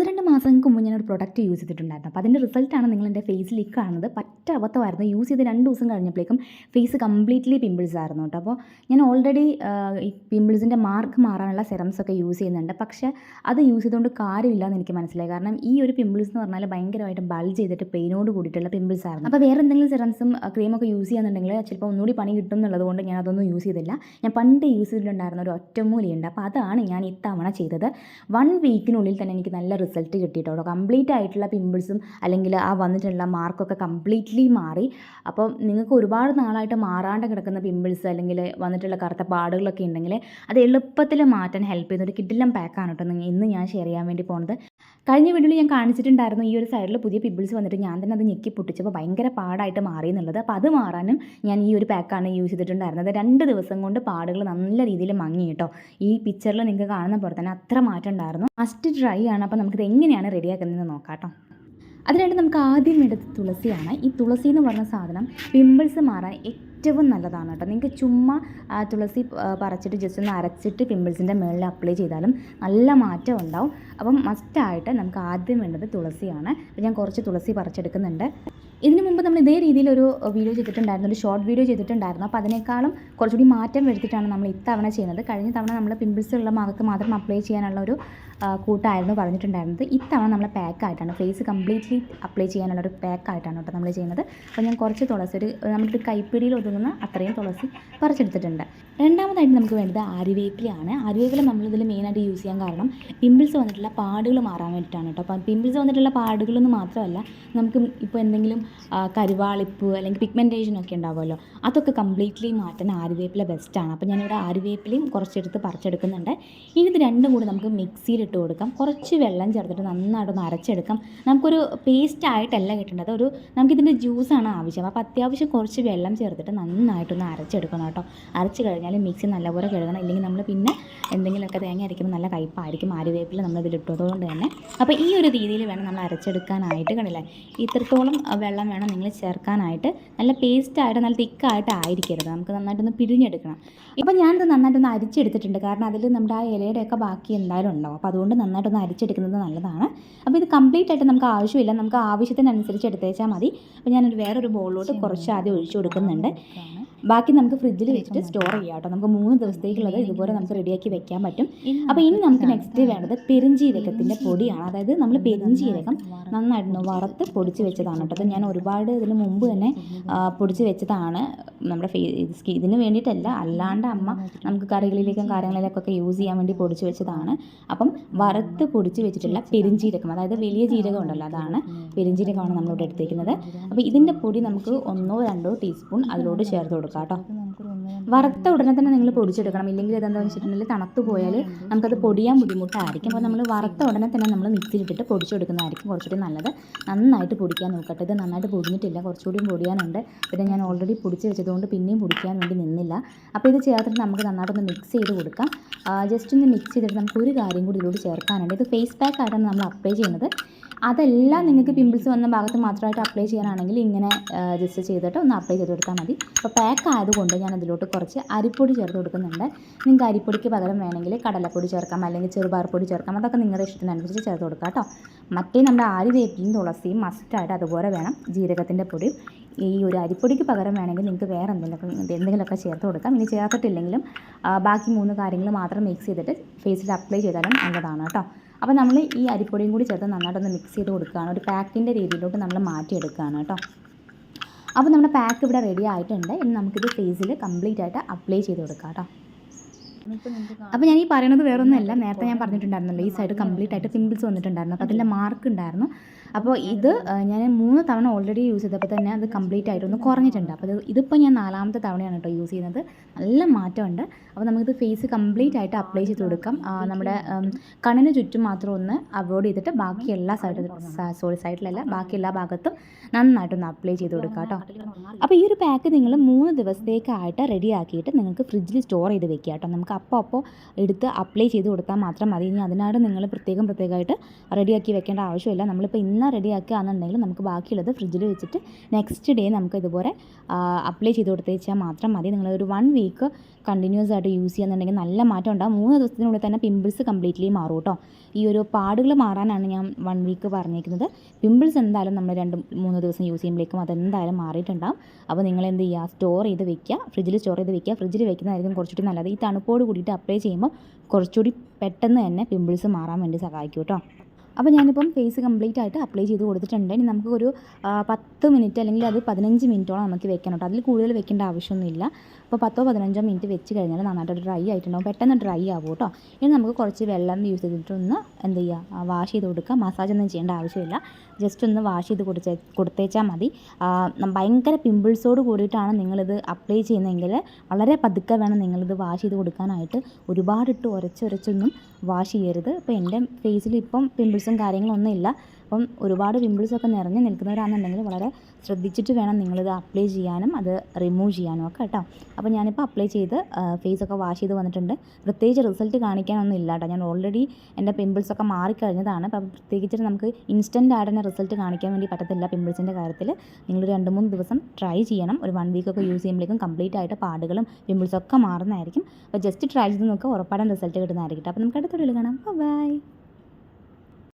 ഒന്ന് രണ്ട് മാസങ്ങൾക്ക് മുമ്പ് ഞാനൊരു പ്രൊഡക്റ്റ് യൂസ് ചെയ്തിട്ടുണ്ടായിരുന്നു. അപ്പോൾ അതിന്റെ റിസൾട്ടാണ് നിങ്ങൾ എന്റെ ഫേസിൽ ഈ കാണുന്നത് പറ്റ അബദ്ധമായിരുന്നു. യൂസ് ചെയ്ത് രണ്ട് ദിവസം കഴിഞ്ഞപ്പോഴേക്കും ഫേസ് കംപ്ലീറ്റ്ലി പിമ്പിൾസ് ആയിരുന്നു കേട്ടോ. അപ്പോൾ ഞാൻ ഓൾറെഡി ഈ പിമ്പിൾസിന്റെ മാർക്ക് മാറാനുള്ള സെറംസ് ഒക്കെ യൂസ് ചെയ്യുന്നുണ്ട്. പക്ഷേ അത് യൂസ് ചെയ്തുകൊണ്ട് കാര്യമില്ല എന്ന് എനിക്ക് മനസ്സിലായി. കാരണം ഈ ഒരു പിമ്പിൾസ് എന്ന് പറഞ്ഞാൽ ഭയങ്കരമായിട്ട് ബൾജ് ചെയ്തിട്ട് പെയിനോട് കൂടിയിട്ടുള്ള പിമ്പിൾസ് ആയിരുന്നു. അപ്പോൾ വേറെ എന്തെങ്കിലും സെറംസും ക്രീമൊക്കെ യൂസ് ചെയ്യാന്നുണ്ടെങ്കിൽ ചിലപ്പോൾ ഒന്നുകൂടി പണി കിട്ടും എന്നുള്ളത് കൊണ്ട് ഞാൻ അതൊന്നും യൂസ് ചെയ്തില്ല. ഞാൻ പണ്ട് യൂസ് ചെയ്തിട്ടുണ്ടായിരുന്ന ഒരു ഒറ്റമൂലിയുണ്ട് അപ്പോൾ അതാണ് ഞാൻ ഇത്തവണ ചെയ്തത്. വൺ വീക്കിനുള്ളിൽ തന്നെ എനിക്ക് നല്ല റിസൾട്ട് കിട്ടിയിട്ടോ കംപ്ലീറ്റ് ആയിട്ടുള്ള പിമ്പിൾസും അല്ലെങ്കിൽ ആ വന്നിട്ടുള്ള മാർക്കൊക്കെ കംപ്ലീറ്റ്ലി മാറി. അപ്പോൾ നിങ്ങൾക്ക് ഒരുപാട് നാളായിട്ട് മാറാണ്ട് കിടക്കുന്ന പിമ്പിൾസ് അല്ലെങ്കിൽ വന്നിട്ടുള്ള കറുത്ത പാടുകളൊക്കെ ഉണ്ടെങ്കിൽ അത് എളുപ്പത്തിൽ മാറ്റാൻ ഹെൽപ്പ് ചെയ്യുന്ന ഒരു കിഡിലം പാക്കാണ് കേട്ടോ ഇന്ന് ഞാൻ ഷെയർ ചെയ്യാൻ വേണ്ടി പോകുന്നത് കഴിഞ്ഞ വീഡിയോയിൽ ഞാൻ കാണിച്ചിട്ടുണ്ടായിരുന്നു ഈ ഒരു സൈഡിൽ പുതിയ പിമ്പിൾസ് വന്നിട്ട് ഞാൻ തന്നെ അത് ഞെക്കി പൊട്ടിച്ചപ്പോൾ ഭയങ്കര പാടായിട്ട് മാറി എന്നുള്ളത് അപ്പോൾ അത് മാറാനും ഞാൻ ഈ ഒരു പാക്കാണ് യൂസ് ചെയ്തിട്ടുണ്ടായിരുന്നത്. രണ്ട് ദിവസം കൊണ്ട് പാടുകൾ നല്ല രീതിയിൽ മങ്ങി കേട്ടോ. ഈ പിക്ചറിൽ നിങ്ങൾക്ക് കാണുന്ന പോലെ തന്നെ അത്ര മാറ്റം ഉണ്ടായിരുന്നു. ഫസ്റ്റ് ഡ്രൈ ആണ്. അപ്പോൾ നമുക്കിത് എങ്ങനെയാണ് റെഡിയാക്കുന്നതെന്ന് നോക്കാം അതിനായിട്ട് നമുക്ക് ആദ്യം വേണ്ടത് തുളസിയാണ്. ഈ തുളസി എന്ന് പറഞ്ഞ സാധനം പിമ്പിൾസ് മാറാൻ ഏറ്റവും നല്ലതാണ് കേട്ടോ. നിങ്ങൾക്ക് ചുമ്മാ തുളസി പറച്ചിട്ട് ജസ്റ്റ് ഒന്ന് അരച്ചിട്ട് പിമ്പിൾസിന്റെ മുകളിൽ അപ്ലൈ ചെയ്താലും നല്ല മാറ്റം ഉണ്ടാവും. അപ്പം മസ്റ്റായിട്ട് നമുക്ക് ആദ്യം വേണ്ടത് തുളസിയാണ്. അപ്പോൾ ഞാൻ കുറച്ച് തുളസി പറിച്ചെടുക്കുന്നുണ്ട്. ഇതിനു മുമ്പ് നമ്മൾ ഇതേ രീതിയിൽ ഒരു വീഡിയോ ചെയ്തിട്ടുണ്ടായിരുന്നു ഒരു ഷോർട്ട് വീഡിയോ ചെയ്തിട്ടുണ്ടായിരുന്നു. അപ്പോൾ അതിനേക്കാളും കുറച്ചുകൂടി മാറ്റം വരുത്തിയിട്ടാണ് നമ്മൾ ഇത്തവണ ചെയ്യുന്നത്. കഴിഞ്ഞ തവണ നമ്മൾ പിമ്പിൾസ് ഭാഗത്ത് മാത്രം അപ്ലൈ ചെയ്യാനുള്ള ഒരു കൂട്ടായിരുന്നു പറഞ്ഞിട്ടുണ്ടായിരുന്നത്. ഇത്തവണ നമ്മൾ പാക്കായിട്ടാണ് ഫേസ് കംപ്ലീറ്റ്ലി അപ്ലൈ ചെയ്യാനുള്ള ഒരു പാക്കായിട്ടാണ് കേട്ടോ നമ്മൾ ചെയ്യുന്നത്. അപ്പോൾ ഞാൻ കുറച്ച് തുളസി ഒരു നമ്മുടെ ഒരു കൈപ്പിടിയിൽ ഒതുങ്ങുന്ന അത്രയും തുളസി പറിച്ചെടുത്തിട്ടുണ്ട്. രണ്ടാമതായിട്ട് നമുക്ക് വേണ്ടത് ആര്യവേപ്പിലയാണ് ആര്യവേപ്പില നമ്മളിതിൽ മെയിനായിട്ട് യൂസ് ചെയ്യാൻ കാരണം പിമ്പിൾസ് വന്നിട്ടുള്ള പാടുകൾ മാറാൻ വേണ്ടിയിട്ടാണ് കേട്ടോ. അപ്പോൾ പിമ്പിൾസ് വന്നിട്ടുള്ള പാടുകളെന്ന് മാത്രമല്ല നമുക്ക് ഇപ്പോൾ എന്തെങ്കിലും കരുവാളിപ്പ് അല്ലെങ്കിൽ പിഗ്മെന്റേഷൻ ഒക്കെ ഉണ്ടാവുമല്ലോ. അതൊക്കെ കംപ്ലീറ്റ്ലി മാറ്റാൻ ആര്യവേപ്പില ബെസ്റ്റാണ് അപ്പോൾ ഞാനിവിടെ ആര്യവേപ്പിലയും കുറച്ചെടുത്ത് പറിച്ചെടുക്കുന്നുണ്ട്. ഇനി ഇത് രണ്ടും കൂടി നമുക്ക് മിക്സിയിലിട്ട് കൊടുക്കാം. കുറച്ച് വെള്ളം ചേർത്തിട്ട് നന്നായിട്ടൊന്ന് അരച്ചെടുക്കാം. നമുക്കൊരു പേസ്റ്റ് ആയിട്ടല്ല കിട്ടേണ്ടത്. ഒരു നമുക്കിതിന്റെ ജ്യൂസാണ് ആവശ്യം. അപ്പോൾ അത്യാവശ്യം കുറച്ച് വെള്ളം ചേർത്തിട്ട് നന്നായിട്ടൊന്ന് അരച്ചെടുക്കണം കേട്ടോ. അരച്ച് കഴിഞ്ഞാൽ മിക്സി നല്ലപോലെ കഴുകണം. ഇല്ലെങ്കിൽ നമ്മൾ പിന്നെ എന്തെങ്കിലുമൊക്കെ തേങ്ങ അരയ്ക്കുമ്പോൾ നല്ല കയ്പ്പായിരിക്കും ആരുവേപ്പിൽ നമ്മൾ ഇതിലിട്ടതുകൊണ്ട് തന്നെ. അപ്പോൾ ഈ ഒരു രീതിയിൽ വേണം നമ്മൾ അരച്ചെടുക്കാനായിട്ട് കണ്ടില്ലേ? ഇത്രത്തോളം ആ, വെള്ളം വേണം നിങ്ങൾ ചേർക്കാനായിട്ട്. നല്ല പേസ്റ്റായിട്ട് നല്ല തിക്കായിട്ട് ആയിരിക്കരുത്. നമുക്ക് നന്നായിട്ടൊന്ന് പിഴിഞ്ഞെടുക്കണം. ഇപ്പം ഞാനിത് നന്നായിട്ടൊന്ന് അരിച്ചെടുത്തിട്ടുണ്ട്. കാരണം അതിൽ നമ്മുടെ ആ ഇലയുടെയൊക്കെ ബാക്കി എന്തായാലും ഉണ്ടാവും. അപ്പോൾ അതുകൊണ്ട് നന്നായിട്ടൊന്ന് അരിച്ചെടുക്കുന്നത് നല്ലതാണ്. അപ്പോൾ ഇത് കംപ്ലീറ്റ് ആയിട്ട് നമുക്ക് ആവശ്യമില്ല. നമുക്ക് ആവശ്യത്തിനനുസരിച്ച് എടുത്തേച്ചാൽ മതി. അപ്പോൾ ഞാനൊരു വേറൊരു ബോളിലോട്ട് കുറച്ച് ആദ്യം ഒഴിച്ചു കൊടുക്കുന്നുണ്ട്. ബാക്കി നമുക്ക് ഫ്രിഡ്ജിൽ വെച്ചിട്ട് സ്റ്റോർ ചെയ്യാം കേട്ടോ. നമുക്ക് മൂന്ന് ദിവസത്തേക്കുള്ളത് ഇതുപോലെ നമുക്ക് റെഡിയാക്കി വെക്കാൻ പറ്റും. അപ്പോൾ ഇനി നമുക്ക് നെക്സ്റ്റ് വേണ്ടത് പെരുംജീരകത്തിന്റെ പൊടിയാണ്. അതായത് നമ്മൾ പെരിഞ്ചീരകം നന്നായിരുന്നു വറുത്ത് പൊടിച്ച് വെച്ചതാണ് കേട്ടോ. അത് ഞാൻ ഒരുപാട് ഇതിന് മുമ്പ് തന്നെ പൊടിച്ച് വെച്ചതാണ്. നമ്മുടെ ഫേ ഇത് ഇതിന് വേണ്ടിയിട്ടല്ല അല്ലാണ്ട് അമ്മ നമുക്ക് കറികളിലേക്കും കാര്യങ്ങളിലേക്കൊക്കെ യൂസ് ചെയ്യാൻ വേണ്ടി പൊടിച്ച് വെച്ചതാണ്. അപ്പം വറുത്ത് പൊടിച്ച് വെച്ചിട്ടുള്ള പെരിഞ്ചീരകം അതായത് വലിയ ജീരകം ഉണ്ടല്ലോ അതാണ് പെരിഞ്ചീരകമാണ് നമ്മളിവിടെ എടുത്തേക്കുന്നത്. അപ്പോൾ ഇതിന്റെ പൊടി നമുക്ക് ഒന്നോ രണ്ടോ ടീസ്പൂൺ അതിലോട്ട് ചേർത്ത് കൊടുക്കാം. കേട്ടോ വറുത്ത ഉടനെ തന്നെ നിങ്ങൾ പൊടിച്ചെടുക്കണം. ഇല്ലെങ്കിൽ ഇതെന്താ വെച്ചിട്ടുണ്ടെങ്കിൽ തണുത്ത് പോയാൽ നമുക്കത് പൊടിയാൻ ബുദ്ധിമുട്ടായിരിക്കും. അപ്പോൾ നമ്മൾ വറുത്ത ഉടനെ തന്നെ നമ്മൾ മിക്സിയിലിട്ടിട്ട് പൊടിച്ചെടുക്കുന്നതായിരിക്കും കുറച്ചുകൂടി നല്ലത്. നന്നായിട്ട് പൊടിക്കാൻ നോക്കട്ടെ. ഇത് നന്നായിട്ട് പൊടിഞ്ഞിട്ടില്ല. കുറച്ചുകൂടി പൊടിയാനുണ്ട്. പിന്നെ ഞാൻ ഓൾറെഡി പൊടിച്ച് വെച്ചതുകൊണ്ട് പിന്നെയും പൊടിക്കാൻ വേണ്ടി നിന്നില്ല. അപ്പോൾ ഇത് ചേർത്തിട്ട് നമുക്ക് നന്നായിട്ടൊന്ന് മിക്സ് ചെയ്ത് കൊടുക്കാം. ജസ്റ്റ് ഒന്ന് മിക്സ് ചെയ്തിട്ട് നമുക്ക് ഒരു കാര്യം കൂടി ഇതിലൂടെ ചേർക്കാനുണ്ട്. ഇത് ഫേസ് പാക്ക് ആയിട്ടാണ് നമ്മൾ അപ്ലൈ ചെയ്യുന്നത്. അതെല്ലാം നിങ്ങൾക്ക് പിമ്പിൾസ് വന്ന ഭാഗത്ത് മാത്രമായിട്ട് അപ്ലൈ ചെയ്യാനാണെങ്കിൽ ഇങ്ങനെ ജസ്റ്റ് ചെയ്തിട്ട് ഒന്ന് അപ്ലൈ ചെയ്ത് കൊടുത്താൽ മതി. അപ്പോൾ പാക്ക് ആയതുകൊണ്ട് ഞാൻ അതിലോട്ട് കുറച്ച് അരിപ്പൊടി ചേർത്ത് കൊടുക്കുന്നുണ്ട്. നിങ്ങൾക്ക് അരിപ്പൊടിക്ക് പകരം വേണമെങ്കിൽ കടലപ്പൊടി ചേർക്കാം അല്ലെങ്കിൽ ചെറുപാർപ്പൊടി ചേർക്കാം. അതൊക്കെ നിങ്ങളുടെ ഇഷ്ടത്തിനനുസരിച്ച് ചേർത്ത് കൊടുക്കാം കേട്ടോ. മറ്റേ നമ്മുടെ ആര്യവേപ്പിലും തുളസിയും മസ്റ്റായിട്ട് അതുപോലെ വേണം. ജീരകത്തിന്റെ പൊടിയും. ഈ ഒരു അരിപ്പൊടിക്ക് പകരം വേണമെങ്കിൽ നിങ്ങൾക്ക് വേറെ എന്തെങ്കിലുമൊക്കെ എന്തെങ്കിലുമൊക്കെ ചേർത്ത് കൊടുക്കാം. ഇനി ചേർത്തിട്ടില്ലെങ്കിലും ബാക്കി മൂന്ന് കാര്യങ്ങൾ മാത്രം മിക്സ് ചെയ്തിട്ട് ഫേസിൽ അപ്ലൈ ചെയ്താലും നല്ലതാണ് കേട്ടോ. അപ്പോൾ നമ്മൾ ഈ അരിപ്പൊടിയും കൂടി ചേർത്ത് നന്നായിട്ടൊന്ന് മിക്സ് ചെയ്ത് കൊടുക്കുകയാണ്. ഒരു പാക്കിന്റെ രീതിയിലോട്ട് നമ്മൾ മാറ്റിയെടുക്കുകയാണ് കേട്ടോ. അപ്പോൾ നമ്മുടെ പാക്ക് ഇവിടെ റെഡി ആയിട്ടുണ്ട്. ഇനി നമുക്കിത് ഫേസിൽ കംപ്ലീറ്റ് ആയിട്ട് അപ്ലൈ ചെയ്ത് കൊടുക്കാം കേട്ടോ. അപ്പോൾ ഞാൻ ഈ പറയുന്നത് വേറൊന്നുമല്ല. നേരത്തെ ഞാൻ പറഞ്ഞിട്ടുണ്ടായിരുന്നല്ലോ ഈ സൈഡ് കംപ്ലീറ്റ് ആയിട്ട് പിമ്പിൾസ് വന്നിട്ടുണ്ടായിരുന്നു. അപ്പോൾ അതിന്റെ മാർക്ക് ഉണ്ടായിരുന്നു. അപ്പോൾ ഇത് ഞാൻ മൂന്ന് തവണ ഓൾറെഡി യൂസ് ചെയ്തപ്പോൾ തന്നെ അത് കംപ്ലീറ്റ് ആയിട്ട് ഒന്ന് കുറഞ്ഞിട്ടുണ്ട്. അപ്പോൾ ഇത് ഇതിപ്പോൾ ഞാൻ നാലാമത്തെ തവണയാണ് കേട്ടോ യൂസ് ചെയ്യുന്നത്. നല്ല മാറ്റമുണ്ട്. അപ്പോൾ നമുക്കിത് ഫേസ് കംപ്ലീറ്റ് ആയിട്ട് അപ്ലൈ ചെയ്ത് കൊടുക്കാം. നമ്മുടെ കണ്ണിന് ചുറ്റും മാത്രം ഒന്ന് അവോയ്ഡ് ചെയ്തിട്ട് ബാക്കി എല്ലാ സൈഡ് സോറി സൈഡിലല്ല ബാക്കി എല്ലാ ഭാഗത്തും നന്നായിട്ടൊന്ന് അപ്ലൈ ചെയ്ത് കൊടുക്കാം കേട്ടോ. അപ്പോൾ ഈ ഒരു പാക്ക് നിങ്ങൾ മൂന്ന് ദിവസത്തേക്കായിട്ട് റെഡി ആക്കിയിട്ട് നിങ്ങൾക്ക് ഫ്രിഡ്ജിൽ സ്റ്റോർ ചെയ്ത് വെക്കുക കേട്ടോ. നമുക്ക് അപ്പോൾ അപ്പോൾ എടുത്ത് അപ്ലൈ ചെയ്ത് കൊടുത്താൽ മാത്രം മതി. ഇനി അതിനായിട്ട് നിങ്ങൾ പ്രത്യേകം പ്രത്യേകമായിട്ട് റെഡിയാക്കി വെക്കേണ്ട ആവശ്യമില്ല. നമ്മളിപ്പോൾ ഇന്ന് റെഡിയാക്കുകയാണെന്നുണ്ടെങ്കിൽ നമുക്ക് ബാക്കിയുള്ളത് ഫ്രിഡ്ജിൽ വെച്ചിട്ട് നെക്സ്റ്റ് ഡേ നമുക്ക് ഇതുപോലെ അപ്ലൈ ചെയ്ത് കൊടുത്തേച്ചാൽ മാത്രം മതി. നിങ്ങൾ ഒരു വൺ വീക്ക് കണ്ടിന്യൂസ് ആയിട്ട് യൂസ് ചെയ്യുന്നുണ്ടെങ്കിൽ നല്ല മാറ്റം ഉണ്ടാകും മൂന്ന് ദിവസത്തിനുള്ളിൽ തന്നെ പിമ്പിൾസ് കംപ്ലീറ്റ്ലി മാറും കേട്ടോ. ഈ ഒരു പാടുകൾ മാറാനാണ് ഞാൻ വൺ വീക്ക് പറഞ്ഞേക്കുന്നത് പിമ്പിൾസ് എന്തായാലും നമ്മൾ രണ്ട് മൂന്ന് ദിവസം യൂസ് ചെയ്യുമ്പോഴേക്കും അതെന്തായാലും മാറിയിട്ടുണ്ടാകും അപ്പോൾ നിങ്ങൾ എന്ത് ചെയ്യുക? സ്റ്റോർ ചെയ്ത് വെക്കുക. ഫ്രിഡ്ജിൽ സ്റ്റോർ ചെയ്ത് വെക്കുക. ഫ്രിഡ്ജിൽ വെക്കുന്നതായിരിക്കും കുറച്ചുകൂടി നല്ലത്. ഈ തണുപ്പോട് കൂടിയിട്ട് അപ്ലൈ ചെയ്യുമ്പോൾ കുറച്ചുകൂടി പെട്ടെന്ന് തന്നെ പിമ്പിൾസ് മാറാൻ വേണ്ടി സഹായിക്കും കേട്ടോ. അപ്പോൾ ഞാനിപ്പം ഫേസ് കംപ്ലീറ്റ് ആയിട്ട് അപ്ലൈ ചെയ്ത് കൊടുത്തിട്ടുണ്ട്. ഇനി നമുക്ക് ഒരു പത്ത് മിനിറ്റ് അല്ലെങ്കിൽ അത് പതിനഞ്ച് മിനിറ്റോളം നമുക്ക് വെക്കണം കേട്ടോ. അതിൽ കൂടുതൽ വെക്കേണ്ട ആവശ്യമൊന്നുമില്ല. അപ്പോൾ പത്തോ പതിനഞ്ചോ മിനിറ്റ് വെച്ച് കഴിഞ്ഞാൽ നന്നായിട്ട് ഡ്രൈ ആയിട്ടുണ്ടാവും. പെട്ടെന്ന് ഡ്രൈ ആവും കേട്ടോ ഇനി നമുക്ക് കുറച്ച് വെള്ളം യൂസ് ചെയ്തിട്ടൊന്ന് എന്ത് ചെയ്യുക വാഷ് ചെയ്ത് കൊടുക്കുക. മസാജ് ഒന്നും ചെയ്യേണ്ട ആവശ്യമില്ല. ജസ്റ്റ് ഒന്ന് വാഷ് ചെയ്ത് കൊടുത്തേ കൊടുത്തേച്ചാൽ മതി. ഭയങ്കര പിമ്പിൾസോട് കൂടിയിട്ടാണ് നിങ്ങളിത് അപ്ലൈ ചെയ്യുന്നതെങ്കിൽ വളരെ പതുക്കെ വേണം നിങ്ങളിത് വാഷ് ചെയ്ത് കൊടുക്കാനായിട്ട്. ഒരുപാടിട്ട് ഉരച്ചൊരച്ചൊന്നും വാഷ് ചെയ്യരുത്. അപ്പോൾ എന്റെ ഫേസിൽ ഇപ്പം പിമ്പിൾസും കാര്യങ്ങളൊന്നും ഇല്ല അപ്പം ഒരുപാട് പിമ്പിൾസൊക്കെ നിറഞ്ഞ് നിൽക്കുന്നവരാണെന്നുണ്ടെങ്കിൽ വളരെ ശ്രദ്ധിച്ചിട്ട് വേണം നിങ്ങളിത് അപ്ലൈ ചെയ്യാനും അത് റിമൂവ് ചെയ്യാനും ഒക്കെ കേട്ടോ. അപ്പോൾ ഞാനിപ്പോൾ അപ്ലൈ ചെയ്ത് ഫേസൊക്കെ വാഷ് ചെയ്ത് വന്നിട്ടുണ്ട്. പ്രത്യേകിച്ച് റിസൾട്ട് കാണിക്കാനൊന്നും ഇല്ല കേട്ടോ. ഞാൻ ഓൾറെഡി എന്റെ പിമ്പിൾസൊക്കെ മാറിക്കഴിഞ്ഞതാണ് അപ്പോൾ പ്രത്യേകിച്ചിട്ട് നമുക്ക് ഇൻസ്റ്റന്റ് ആയിട്ട് തന്നെ റിസൾട്ട് കാണിക്കാൻ വേണ്ടി പറ്റത്തില്ല പിമ്പിൾസിന്റെ കാര്യത്തിൽ നിങ്ങൾ രണ്ട് മൂന്ന് ദിവസം ട്രൈ ചെയ്യണം. ഒരു വൺ വീക്കൊക്കെ യൂസ് ചെയ്യുമ്പോഴേക്കും കംപ്ലീറ്റ് ആയിട്ട് പാടുകളും പിമ്പിൾസൊക്കെ മാറുന്നതായിരിക്കും. അപ്പോൾ ജസ്റ്റ് ട്രൈ ചെയ്ത് നോക്കുക ഉറപ്പായിട്ടും റിസൾട്ട് കിട്ടുന്നതായിരിക്കും അപ്പോൾ നമുക്ക് അടുത്തൊരു കാണാം. ബൈ